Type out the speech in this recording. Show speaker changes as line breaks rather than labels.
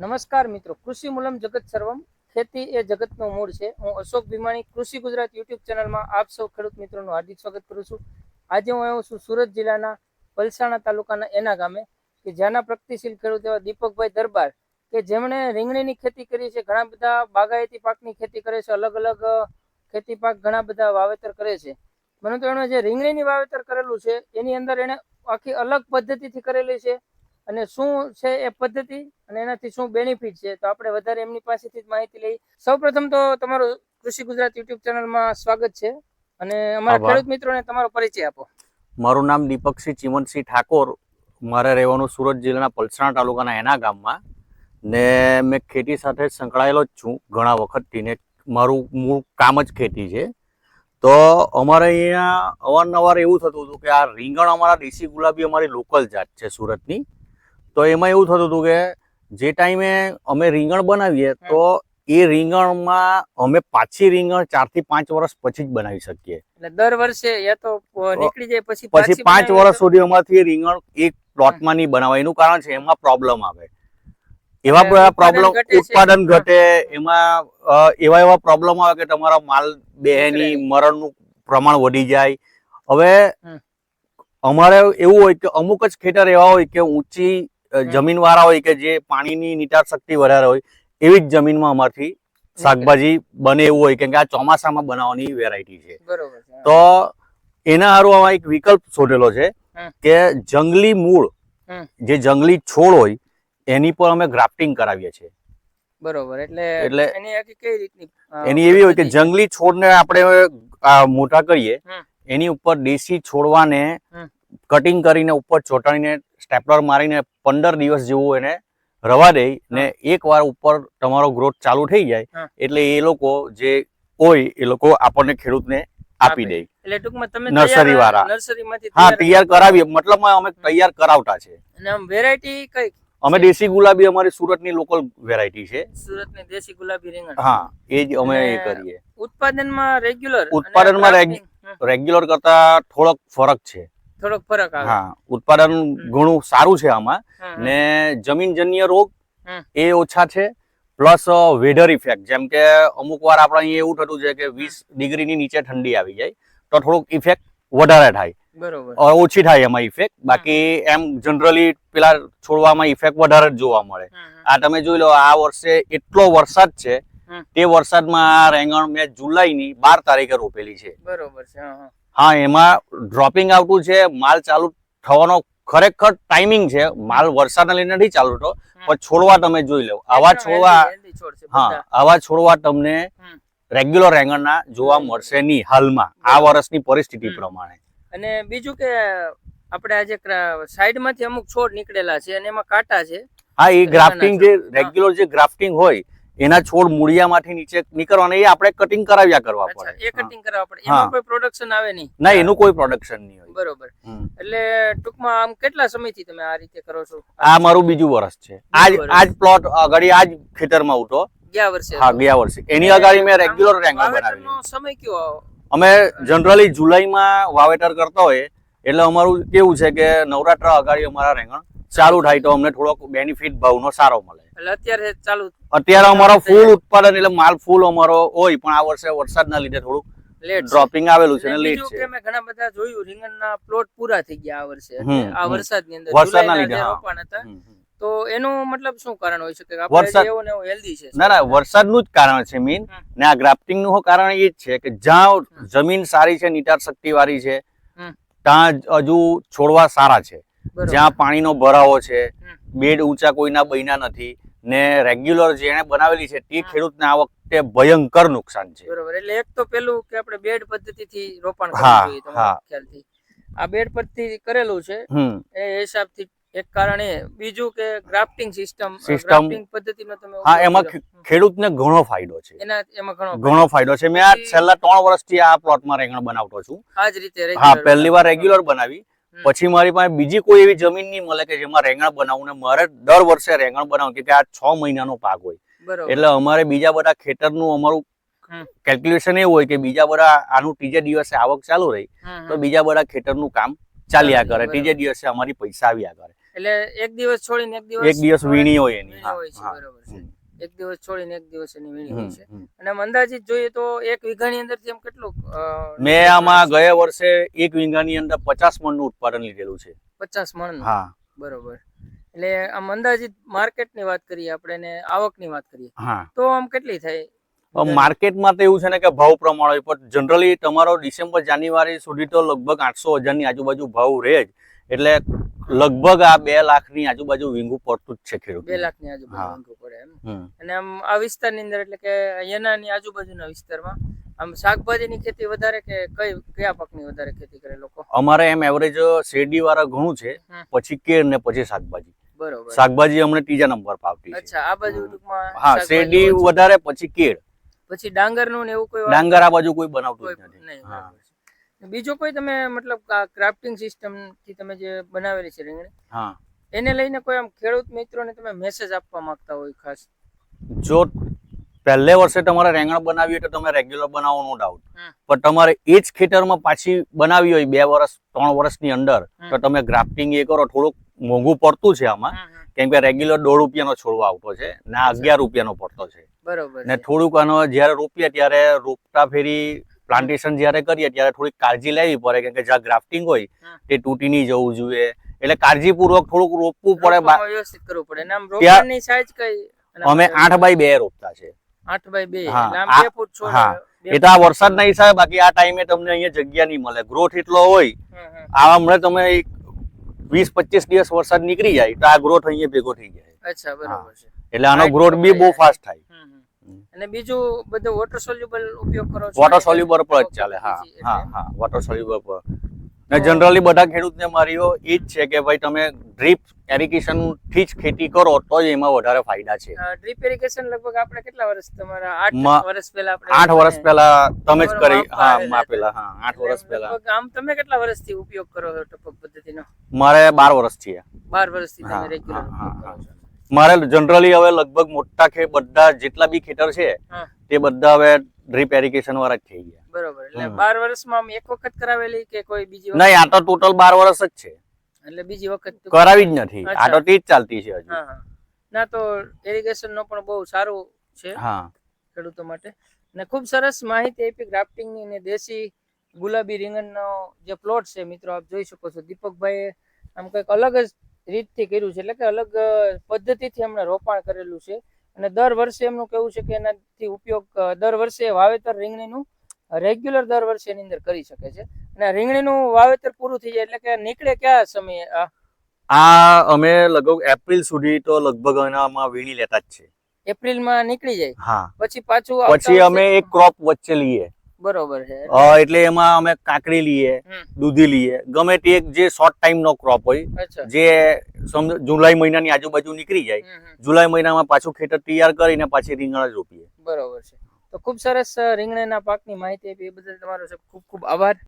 નમસ્કાર મિત્રો, કૃષિ મૂલમ જગત સર્વમ. ખેતી એ જગતનું મૂળ છે. હું અશોક ભીમાણી, કૃષિ ગુજરાત યુટ્યુબ ચેનલમાં આપ સૌ ખેડૂત મિત્રોનું હાર્દિક સ્વાગત કરું છું. આજે હું આવ્યો છું સુરત જિલ્લાના પલસાણા તાલુકાના એના ગામે, કે જ્યાંના પ્રગતિશીલ ખેડૂત એવા દીપકભાઈ દરબાર, કે જેમણે રીંગણીની ખેતી કરી છે, ઘણા બધા બાગાયતી પાકની ખેતી કરે છે, અલગ અલગ ખેતી પાક ઘણા બધા વાવેતર કરે છે. પરંતુ એણે જે રીંગણીની વાવેતર કરેલું છે, એની અંદર એણે આખી અલગ પદ્ધતિથી કરેલી છે. અને શું છે એ પદ્ધતિ અને એનાથી શું બેનિફિટ છે? તો આપણે વધારે એમની પાસેથી જ માહિતી લઈ. સૌપ્રથમ તો તમારું કૃષિ ગુજરાત યુટ્યુબ ચેનલમાં સ્વાગત છે. અને અમારા. ખેડૂત મિત્રોને તમારો પરિચય આપો.
મારું નામ દીપકસિંહ ચિમનસિંહ ઠાકોર. મારે રહેવાનું સુરત જિલ્લાના પલસાણા તાલુકાના એના ગામમાં. ને મેં ખેતી સાથે સંકળાયેલો જ છું ઘણા વખતથી ને મારું મૂળ કામ જ ખેતી છે. તો અમારે અહીંયા અવારનવાર એવું થતું હતું કે આ રીંગણ અમારા દેશી ગુલાબી અમારી લોકલ જાત છે સુરતની. તો એમાં એવું થતું હતું કે જે ટાઈમે અમે રીંગણ બનાવીએ તો એ રીંગણમાં અમે પાછી રીંગણ ચારથી પાંચ વર્ષ પછી જ બનાવી શકીએ.
એટલે દર વર્ષે યા તો નીકળી જાય પછી
પછી પાંચ વર્ષ સુધી અમારથી રીંગણ એક પ્લોટમાં નહીં બનાવાય. એનું કારણ છે એમાં પ્રોબ્લેમ આવે. એવા બધા પ્રોબ્લેમ ઉત્પાદન ઘટે એમાં એવા એવા પ્રોબ્લેમ આવે કે તમારા માલ બેહેની. મરણનું પ્રમાણ વધી જાય. હવે અમારે એવું હોય કે અમુક જ ખેતર એવા હોય કે ઊંચી
હમ.
જમીન વાળા હોય કે જે પાણીની નિટાર શક્તિ વધારે હોય એવી જ જમીનમાં અમારથી શાકભાજી બને એવું હોય કેમ કે આ ચોમાસામાં બનાવવાની વેરાયટી છે. તો એના હારું આમાં એક વિકલ્પ શોધેલો છે કે જંગલી મૂળ જે જંગલી છોડ હોય એની પર અમે ગ્રાફ્ટિંગ કરાવીએ છીએ.
બરોબર એટલે
એટલે
એની
એવી હોય કે જંગલી છોડને આપણે મોટા કરીએ એની ઉપર દેશી છોડવાને કટિંગ કરીને ઉપર ચોંટાડીને સ્ટેપલર મારીને પંદર દિવસ જેવું એને રવા દે ને એક વાર ઉપર તમારો ગ્રોથ ચાલુ થઈ જાય એટલે એ લોકો જે હોય એ લોકો આપણને ખેડૂતને આપી દે.
એટલે ટૂંકમાં તમે
નર્સરી વાળા.
નર્સરીમાંથી
હા
તૈયાર
તૈયાર કરાવીએ. મતલબ અમે તૈયાર કરાવતા છે.
અને આમ વેરાયટી કઈ
અમે દેશી ગુલાબી અમારી સુરતની લોકલ વેરાયટી છે.
સુરતની દેશી ગુલાબી રીંગણ.
હા એ જ અમે એ કરીએ.
ઉત્પાદનમાં રેગ્યુલર
ઉત્પાદનમાં રેગ્યુલર કરતા થોડોક ફરક છે.
થોડોક ફરક આવે.
હા ઉત્પાદન ઘણું સારું છે આમાં. ને જમીનજન્ય રોગ એ ઓછા છે પ્લસ વેધર ઇફેક્ટ. જેમ કે અમુક વાર આપણે અહીંયા એવું થતું છે કે વીસ ડિગ્રીની નીચે ઠંડી આવી જાય તો થોડુંક ઇફેક્ટ વધારે થાય.
બરોબર.
ઓછી થાય એમાં ઇફેક્ટ. બાકી એમ જનરલી પેલા છોડવામાં ઇફેક્ટ વધારે જ જોવા મળે. આ તમે જોઈ લો આ વર્ષે એટલો વરસાદ છે તે વરસાદમાં આ રેંગણ મેં જુલાઈની બાર તારીખે રોપેલી છે.
બરોબર છે હા,
એમાં ડ્રોપિંગ આવતું છે માલ ચાલુ થવાનો ખરેખર ટાઈમિંગ છે. માલ વરસાદના લીધે નથી ચાલુ થતો પણ છોડવા તમે જોઈ લો. આવા છોડવા હા આવા છોડવા તમને રેગ્યુલર રેંગણના જોવા મળશે નહીં હાલમાં. આ વર્ષની પરિસ્થિતિ પ્રમાણે.
અને બીજું કે આપણે આજે સાઈડમાંથી અમુક છોડ નીકળેલા છે અને એમાં કાંટા છે.
હા એ ગ્રાફ્ટિંગ જે રેગ્યુલર જે ગ્રાફ્ટિંગ હોય એના છોડ મૂળિયામાંથી નીચે નીકળવાના એ આપણે કટિંગ કરાવ્યા કરવા પડે.
એ કટિંગ કરાવવા પડે. એમાં કોઈ પ્રોડક્શન આવે નહીં?
ના એનું કોઈ પ્રોડક્શન નહીં હોય.
બરોબર. એટલે ટૂંકમાં આમ કેટલા સમયથી તમે આ રીતે કરો છો?
આ મારું બીજું વર્ષ છે. આજ આજ પ્લોટ અગાડી આજ ખેતરમાં ઉઠો.
ગયા વર્ષે
હા ગયા વર્ષે. એની અગાડી મેં રેગ્યુલર રેંગલ
વાવેતરનો સમય કયો
અમે જનરલી જુલાઈમાં વાવેતર કરતા હોય એટલે અમારું કેવું છે કે નવરાત્ર અગાડી અમારા રેંગણ. ચાલુ થાય તો અમને થોડોક બેનિફિટ ભાવનો સારો મળે.
એટલે અત્યારે ચાલુ
અત્યારે અમારો ફૂલ ઉત્પાદન એટલે માલ ફૂલ અમારો હોય પણ આ વર્ષે વરસાદના લીધે
થોડું
ડ્રોપિંગ આવેલું છે લેટ છે.
મેં ઘણા બધા જોયું રીંગણના પ્લોટ પૂરા થઈ ગયા આ વર્ષે. આ વરસાદની અંદર
વરસાદના લીધે,
રોપાણ હતા
હમ, હમ.
તો એનું મતલબ શું કારણ હોય શકે
વરસાદ-
એવું ને હેલ્ધી છે?
ના ના વરસાદનું જ કારણ છે મીન
હમ.
ને આ ગ્રાફ્ટિંગનું કારણ એ જ છે કે જ્યાં જમીન સારી છે નિતાર શક્તિ વાળી છે. ત્યાં હજુ છોડવા સારા છે. જ્યાં પાણીનો ભરાવો છે. બેડ ઊંચા કોઈના બન્યા નથી ને રેગ્યુલર જે એને બનાવેલી છે તે. ખેડૂતને આ વખતે ભયંકર નુકસાન છે.
બરોબર. એટલે એક તો પેલું કે આપણે બેડ પદ્ધતિથી રોપણ કરવું જોઈએ ખ્યાલથી. આ બેડ પદ્ધતિ કરેલું છે એ હિસાબથી એક કારણ એ બીજું કે ગ્રાફ્ટિંગ સિસ્ટમ. ગ્રાફ્ટિંગ પદ્ધતિનો તમે
હા એમાં ખેડૂતને ઘણો ફાયદો છે.
એના એમાં ઘણો
ઘણો ફાયદો છે. મેં આ છેલ્લા ત્રણ વર્ષથી આ પ્લોટમાં રેંગણ બનાવતો છું.
આ જ રીતે
હા પહેલી વાર રેગ્યુલર બનાવી. પછી મારી પાસે બીજી કોઈ એવી જમીન નહીં મળે કે જેમાં રેંગણ બનાવવું ને મારે દર વર્ષે રેંગણ બનાવવું કે આ છ મહિનાનો પાક હોય. એટલે અમારે બીજા બધા ખેતરનું અમારું. કેલ્ક્યુલેશન એવું હોય કે બીજા બધા આનું ત્રીજે દિવસે આવક ચાલુ રહી તો બીજા બધા ખેતરનું કામ ચાલ્યા કરે. ત્રીજે દિવસે અમારી પૈસા આવ્યા કરે.
એટલે એક દિવસ છોડીને એક દિવસ
એક દિવસ વીણી હોય એની.
બરોબર છે. એક દિવસ છોડીને એક દિવસ એની વીણી હોય છે. અને આમ અંદાજિત જોઈએ તો એક વીઘાની અંદર એમ કેટલું
મેં આમાં ગયા વર્ષે એક વીઘાની અંદર પચાસ મણનું ઉત્પાદન લીધેલું છે.
પચાસ મણ
હા.
બરોબર. એટલે આમ અંદાજિત માર્કેટની વાત કરીએ આપણે ને આવકની વાત કરીએ તો આમ કેટલી થાય?
માર્કેટમાં તો એવું છે ને કે ભાવ પ્રમાણે હોય પણ જનરલી તમારો ડિસેમ્બર જાન્યુઆરી સુધી તો લગભગ આઠસો હજારની આજુબાજુ ભાવ રહે જ. એટલે લગભગ આ બે લાખની આજુબાજુ વીંગું પડતું જ છે ખેડૂત
બે લાખની આજુબાજુ વીંગું પડે એમ. અને આમ આ વિસ્તારની અંદર એટલે કે યનાની આજુબાજુના વિસ્તારમાં આમ શાકભાજીની ખેતી વધારે કે કઈ કયા પાકની વધારે ખેતી કરે લોકો?
અમારે એમ એવરેજ શેરડી વાળા ઘણું છે પછી કેળ ને પછી શાકભાજી.
બરોબર.
શાકભાજી અમને ત્રીજા નંબર પાવતી
અચ્છા આ બાજુ ટૂંકમાં
હા શેરડી વધારે પછી કેળ
પછી ડાંગરનું ને એવું કોઈ
ડાંગર આ બાજુ કોઈ બનાવતું નથી.
બીજો કોઈ તમે મતલબ ક્રાફ્ટિંગ સિસ્ટમથી તમે જે બનાવેલી છે રીંગણી
હા.
એને લઈને કોઈ આમ ખેડૂત મિત્રોને તમે મેસેજ આપવા માંગતા હોય ખાસ?
જો પહેલે વર્ષે તમારે રેંગણ બનાવી હોય તો તમે રેગ્યુલર બનાવો નો ડાઉટ પણ તમારે એ જ ખેતરમાં પાછી બનાવી હોય બે વર્ષ ત્રણ વર્ષની અંદર તો તમે ગ્રાફ્ટિંગ એ કરો થોડુંક મોંઘું પડતું છે આમાં. કેમ કે રેગ્યુલર દોઢ રૂપિયાનો છોડવો આવતો છે ને અગિયાર રૂપિયાનો પડતો છે.
બરોબર
ને થોડુંક આનો જ્યારે રોપીએ ત્યારે રોપતા ફેરી પ્લાન્ટેશન જ્યારે કરીએ ત્યારે થોડીક કાળજી લેવી પડે કેમ કે જ્યાં ગ્રાફ્ટિંગ હોય તે તૂટી નહીં જવું જોઈએ. એટલે કાળજીપૂર્વક થોડુંક રોપવું પડે
વ્યવસ્થિત કરવું પડે. અને આમ સાઈઝ કઈ?
અમે આઠ બાય બે રોપતા છે.
આઠ બાય બે.
હા,
એટલે આમ
આ-
બે ફૂટ
હા. એ તો આ વરસાદના હિસાબે બાકી આ ટાઈમે તમને અહીંયા જગ્યા નહીં મળે. ગ્રોથ એટલો હોય. આ હમણાં તમે એક વીસ પચીસ દિવસ વરસાદ નીકળી જાય તો આ ગ્રોથ અહીંયા ભેગો થઈ જાય.
અચ્છા બરોબર છે.
એટલે આનો ગ્રોથ બી બહુ ફાસ્ટ થાય.
અને બીજું બધું વોટર સોલ્યુબલ ઉપયોગ કરો છો?
વોટર સોલ્યુબલ પર જ ચાલે હા હા હા વોટર સોલ્યુબલ પર. ને જનરલી બધા ખેડૂતને મારીઓ એ જ છે કે ભાઈ તમે ડ્રીપ એરિગેશનથી જ ખેતી કરો તો જ એમાં વધારે ફાયદા છે.
ડ્રીપ એરિગેશન લગભગ આપણે કેટલા વર્ષ તમારા આઠ વર્ષ પહેલા આપણે
આઠ વર્ષ પહેલા તમે જ કરી હા માપેલા હા આઠ વર્ષ પહેલા.
આમ તમે કેટલા વર્ષથી ઉપયોગ કરો છો ટપક પદ્ધતિનો?
મારે બાર વર્ષ છે
બાર વર્ષથી
હા,
તમે રેગ્યુલર
હા, હા, મારે જનરલી હવે લગભગ મોટા ખે બધા જેટલા બી ખેતર છે તે બધા હવે ડ્રીપ એરિગેશન વાળા જ થઈ ગયા.
બરોબર. એટલે
હમ.
બાર વર્ષમાં એક વખત કરાવેલી કે કોઈ બીજી
નહીં આ તો ટોટલ 12 વર્ષ જ છે.
એટલે બીજી વખત
કરાવી જ નથી. આ તો તે જ ચાલતી છે હજુ.
ના તો એરિગેશન નો પણ બહુ સારું છે
હા.
ખેડૂતો માટે. અને ખૂબ સરસ માહિતી આપી ગ્રાફ્ટિંગની અને દેશી ગુલાબી રીંગણનો જે પ્લોટ છે મિત્રો આપ જોઈ શકો છો. દીપકભાઈ આમ કંઈક અલગ જ રીતથી કર્યું છે. એટલે કે અલગ પદ્ધતિથી એમણે રોપાણ કરેલું છે. અને દર વર્ષે એમનું કેવું છે કે એનાથી ઉપયોગ દર વર્ષે વાવેતર રીંગણીનું રેગ્યુલર દર વર્ષે એની અંદર કરી શકે છે. અને રીંગણીનું વાવેતર પૂરું થઈ જાય એટલે કે નીકળે કયા સમયે? આ
અમે લગભગ એપ્રિલ સુધી તો લગભગ એનામાં વીણી લેતા જ છે
એપ્રિલમાં નીકળી જાય?
હા.
પછી પાછું
પછી અમે એક ક્રોપ વચ્ચે લઈએ
બરોબર છે.
એટલે એમાં અમે કાકડી લઈએ દૂધી લઈએ ગમે તે એક જે શોર્ટ ટાઈમ નો ક્રોપ હોય જે જુલાઈ મહિનાની આજુબાજુ નીકળી જાય. જુલાઈ મહિનામાં પાછું ખેતર તૈયાર કરીને પાછી રીંગણ જ રોપીએ.
બરોબર છે. તો ખૂબ સરસ રીંગણાના પાકની માહિતી આપી એ બદલ તમારો ખૂબ ખૂબ આભાર.